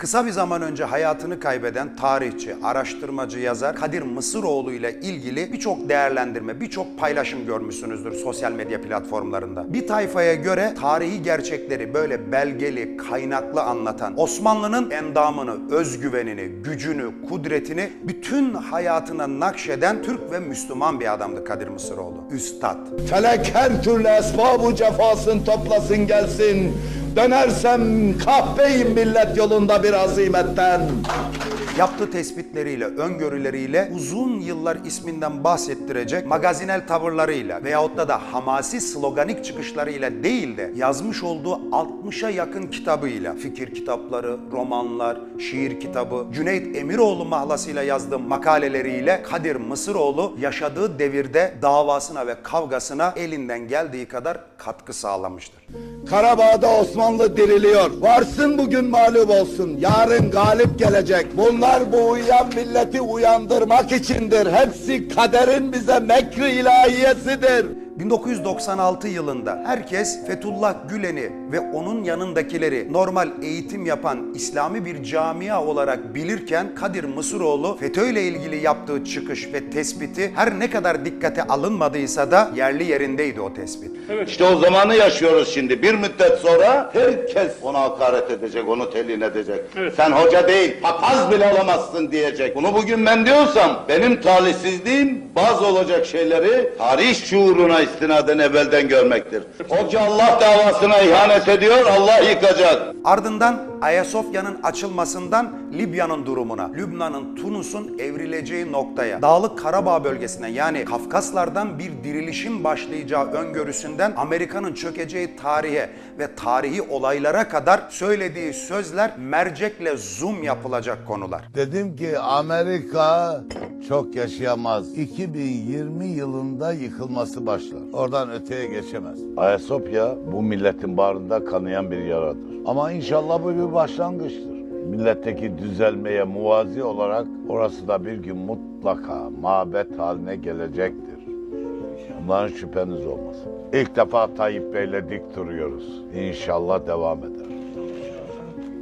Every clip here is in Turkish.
Kısa bir zaman önce hayatını kaybeden tarihçi, araştırmacı, yazar Kadir Mısıroğlu ile ilgili birçok değerlendirme, birçok paylaşım görmüşsünüzdür sosyal medya platformlarında. Bir tayfaya göre tarihi gerçekleri böyle belgeli, kaynaklı anlatan, Osmanlı'nın endamını, özgüvenini, gücünü, kudretini bütün hayatına nakşeden Türk ve Müslüman bir adamdı Kadir Mısıroğlu. Üstad. Felek her türlü esbabı cefasın toplasın gelsin. Dönersem kahpeyim millet yolunda bir azimetten. Yaptığı tespitleriyle, öngörüleriyle uzun yıllar isminden bahsettirecek magazinel tavırlarıyla veyahut da da hamasi sloganik çıkışlarıyla değil de yazmış olduğu 60'a yakın kitabıyla fikir kitapları, romanlar, şiir kitabı, Cüneyt Emiroğlu mahlasıyla yazdığı makaleleriyle Kadir Mısıroğlu yaşadığı devirde davasına ve kavgasına elinden geldiği kadar katkı sağlamıştır. Karabağ'da Osmanlı diriliyor. Varsın bugün mağlup olsun. Yarın galip gelecek. Bunlar bu uyuyan milleti uyandırmak içindir. Hepsi kaderin bize mekri ilahiyesidir. 1996 yılında herkes Fethullah Gülen'i ve onun yanındakileri normal eğitim yapan İslami bir camia olarak bilirken Kadir Mısıroğlu FETÖ ile ilgili yaptığı çıkış ve tespiti her ne kadar dikkate alınmadıysa da yerli yerindeydi o tespit. İşte o zamanı yaşıyoruz şimdi. Bir müddet sonra herkes ona hakaret edecek, onu telin edecek. Sen hoca değil, papaz bile olamazsın diyecek. Bunu bugün ben diyorsam benim talihsizliğim bazı olacak şeyleri tarih şuuruna istinaden evvelden görmektir. Hoca Allah davasına ihanet ediyor, Allah yıkacak. Ardından Ayasofya'nın açılmasından Libya'nın durumuna, Lübnan'ın, Tunus'un evrileceği noktaya, Dağlık Karabağ bölgesine yani Kafkaslardan bir dirilişin başlayacağı öngörüsünden Amerika'nın çökeceği tarihe ve tarihi olaylara kadar söylediği sözler mercekle zoom yapılacak konular. Dedim ki Amerika çok yaşayamaz. 2020 yılında yıkılması başlar. Oradan öteye geçemez. Ayasofya bu milletin bağrında kanayan bir yaradır. Ama inşallah bu bir başlangıçtır. Milletteki düzelmeye muvazi olarak orası da bir gün mutlaka mabet haline gelecektir. Bundan şüpheniz olmasın. İlk defa Tayyip Bey'le dik duruyoruz. İnşallah devam eder.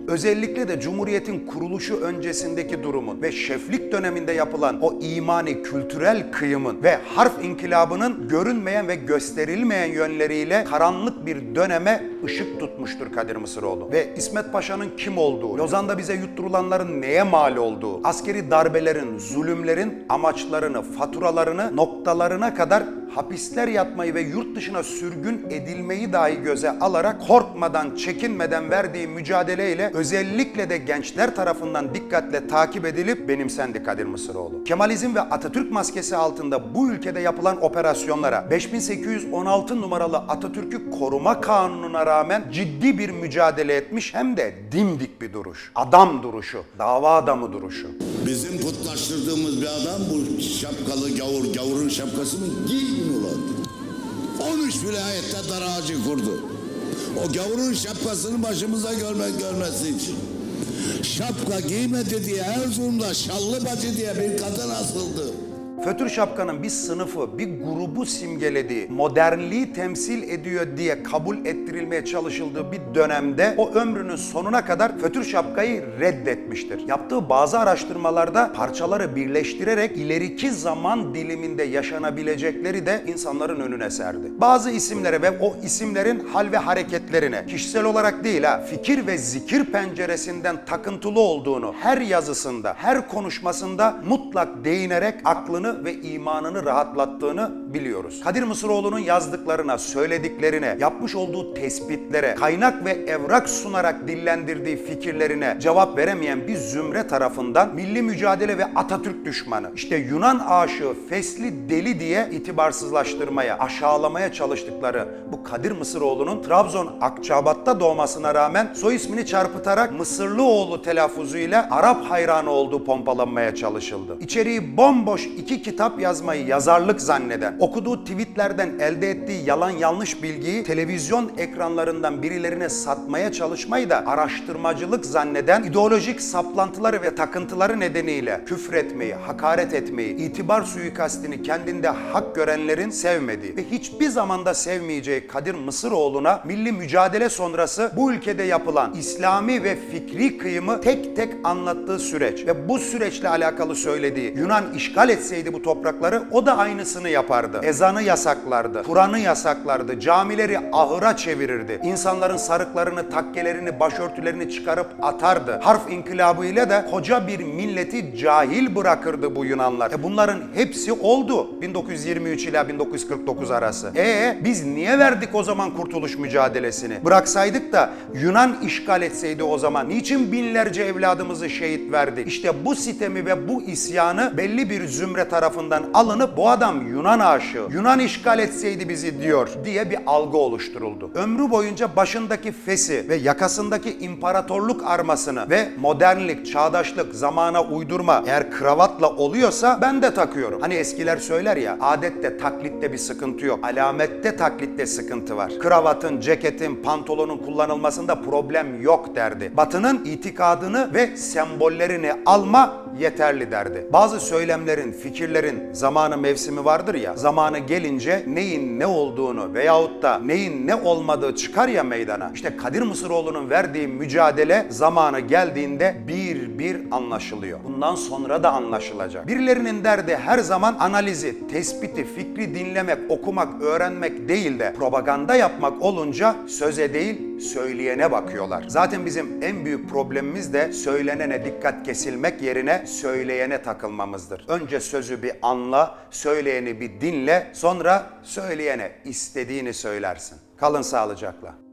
Özellikle de Cumhuriyet'in kuruluşu öncesindeki durumun ve şeflik döneminde yapılan o imani kültürel kıyımın ve harf inkılabının görünmeyen ve gösterilmeyen yönleriyle karanlık bir döneme ışık tutmuştur Kadir Mısıroğlu. Ve İsmet Paşa'nın kim olduğu, Lozan'da bize yutturulanların neye mal olduğu, askeri darbelerin, zulümlerin amaçlarını, faturalarını noktalarına kadar hapisler yatmayı ve yurt dışına sürgün edilmeyi dahi göze alarak korkmadan, çekinmeden verdiği mücadeleyle özellikle de gençler tarafından dikkatle takip edilip benimsendi Kadir Mısıroğlu. Kemalizm ve Atatürk maskesi altında bu ülkede yapılan operasyonlara 5816 numaralı Atatürk'ü koruma kanununa rağmen ciddi bir mücadele etmiş hem de dimdik bir duruş. Adam duruşu, dava adamı duruşu. Bizim putlaştırdığımız bir adam bu şapkalı gavur, gavurun şapkasını giyin ulan. 13 vilayette dar ağacı kurdu. O gavurun şapkasını başımıza görmek görmesi için. Şapka giymedi diye Erzurum'da Şallı Bacı diye bir kadın asıldı. Fötür şapkanın bir sınıfı, bir grubu simgelediği, modernliği temsil ediyor diye kabul ettirilmeye çalışıldığı bir dönemde o ömrünün sonuna kadar fötür şapkayı reddetmiştir. Yaptığı bazı araştırmalarda parçaları birleştirerek ileriki zaman diliminde yaşanabilecekleri de insanların önüne serdi. Bazı isimlere ve o isimlerin hal ve hareketlerine kişisel olarak değil ha fikir ve zikir penceresinden takıntılı olduğunu her yazısında, her konuşmasında mutlak değinerek aklını ve imanını rahatlattığını biliyoruz. Kadir Mısıroğlu'nun yazdıklarına, söylediklerine, yapmış olduğu tespitlere, kaynak ve evrak sunarak dillendirdiği fikirlerine cevap veremeyen bir zümre tarafından milli mücadele ve Atatürk düşmanı, işte Yunan aşığı Fesli deli diye itibarsızlaştırmaya, aşağılamaya çalıştıkları bu Kadir Mısıroğlu'nun Trabzon Akçabat'ta doğmasına rağmen soy ismini çarpıtarak Mısırlıoğlu telaffuzuyla Arap hayranı olduğu pompalanmaya çalışıldı. İçeriği bomboş iki kitap yazmayı yazarlık zanneden, okuduğu tweetlerden elde ettiği yalan yanlış bilgiyi televizyon ekranlarından birilerine satmaya çalışmayı da araştırmacılık zanneden ideolojik saplantıları ve takıntıları nedeniyle küfretmeyi, hakaret etmeyi, itibar suikastini kendinde hak görenlerin sevmediği ve hiçbir zamanda sevmeyeceği Kadir Mısıroğlu'na milli mücadele sonrası bu ülkede yapılan İslami ve fikri kıyımı tek tek anlattığı süreç ve bu süreçle alakalı söylediği Yunan işgal etseydi bu toprakları o da aynısını yapardı. Ezanı yasaklardı, Kur'an'ı yasaklardı, camileri ahıra çevirirdi. İnsanların sarıklarını, takkelerini, başörtülerini çıkarıp atardı. Harf inkılabı ile de koca bir milleti cahil bırakırdı bu Yunanlar. E bunların hepsi oldu 1923 ile 1949 arası. E biz niye verdik o zaman kurtuluş mücadelesini? Bıraksaydık da Yunan işgal etseydi o zaman niçin binlerce evladımızı şehit verdi? İşte bu sitemi ve bu isyanı belli bir zümre tarafından alınıp bu adam Yunan aşığı, Yunan işgal etseydi bizi diyor diye bir algı oluşturuldu. Ömrü boyunca başındaki fesi ve yakasındaki imparatorluk armasını ve modernlik, çağdaşlık, zamana uydurma eğer kravatla oluyorsa ben de takıyorum. Hani eskiler söyler ya adette taklitte bir sıkıntı yok. Alamette taklitte sıkıntı var. Kravatın, ceketin, pantolonun kullanılmasında problem yok derdi. Batının itikadını ve sembollerini alma yeterli derdi. Bazı söylemlerin, fikirlerin zamanı mevsimi vardır ya, zamanı gelince neyin ne olduğunu veyahut da neyin ne olmadığı çıkar ya meydana. İşte Kadir Mısıroğlu'nun verdiği mücadele zamanı geldiğinde bir bir anlaşılıyor. Bundan sonra da anlaşılacak. Birilerinin derdi her zaman analizi, tespiti, fikri dinlemek, okumak, öğrenmek değil de propaganda yapmak olunca söze değil söyleyene bakıyorlar. Zaten bizim en büyük problemimiz de söylenene dikkat kesilmek yerine söyleyene takılmamızdır. Önce sözü bir anla, söyleyeni bir dinle, sonra söyleyene istediğini söylersin. Kalın sağlıcakla.